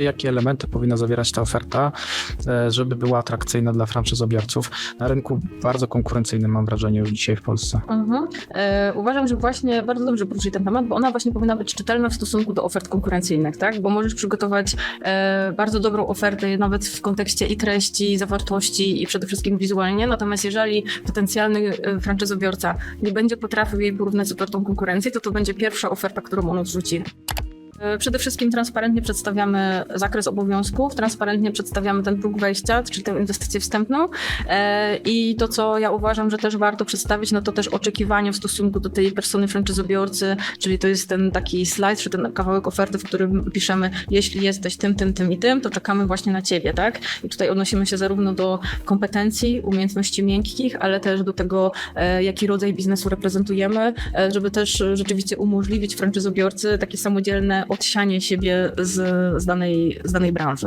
Jakie elementy powinna zawierać ta oferta, e, żeby była atrakcyjna dla franczyzobiorców na rynku bardzo konkurencyjnym, mam wrażenie, już dzisiaj w Polsce. Mhm. E, uważam, że właśnie bardzo dobrze poruszyli ten temat, bo ona właśnie powinna być czytelna w stosunku do ofert konkurencyjnych, tak? Bo możesz przygotować e, bardzo dobrą ofertę nawet w kontekście i treści, i zawartości i przede wszystkim wizualnie, natomiast jeżeli potencjalny e, franczyzobiorca nie będzie potrafił jej porównać z ofertą konkurencji, to to będzie pierwsza oferta, którą on odrzuci. E, Przede wszystkim transparentnie przedstawiamy zakres obowiązków, transparentnie przedstawiamy ten próg wejścia, czyli tę inwestycję wstępną E, i to, co ja uważam, że też warto przedstawić, no to też oczekiwania w stosunku do tej persony franczyzobiorcy, czyli to jest ten taki slajd, czy ten kawałek oferty, w którym piszemy, jeśli jesteś tym, tym, tym i tym, to czekamy właśnie na ciebie, tak? I tutaj odnosimy się zarówno do kompetencji, umiejętności miękkich, ale też do tego, e, jaki rodzaj biznesu reprezentujemy, żeby też rzeczywiście umożliwić franczyzobiorcy takie samodzielne odsianie siebie z, z, danej, z danej branży.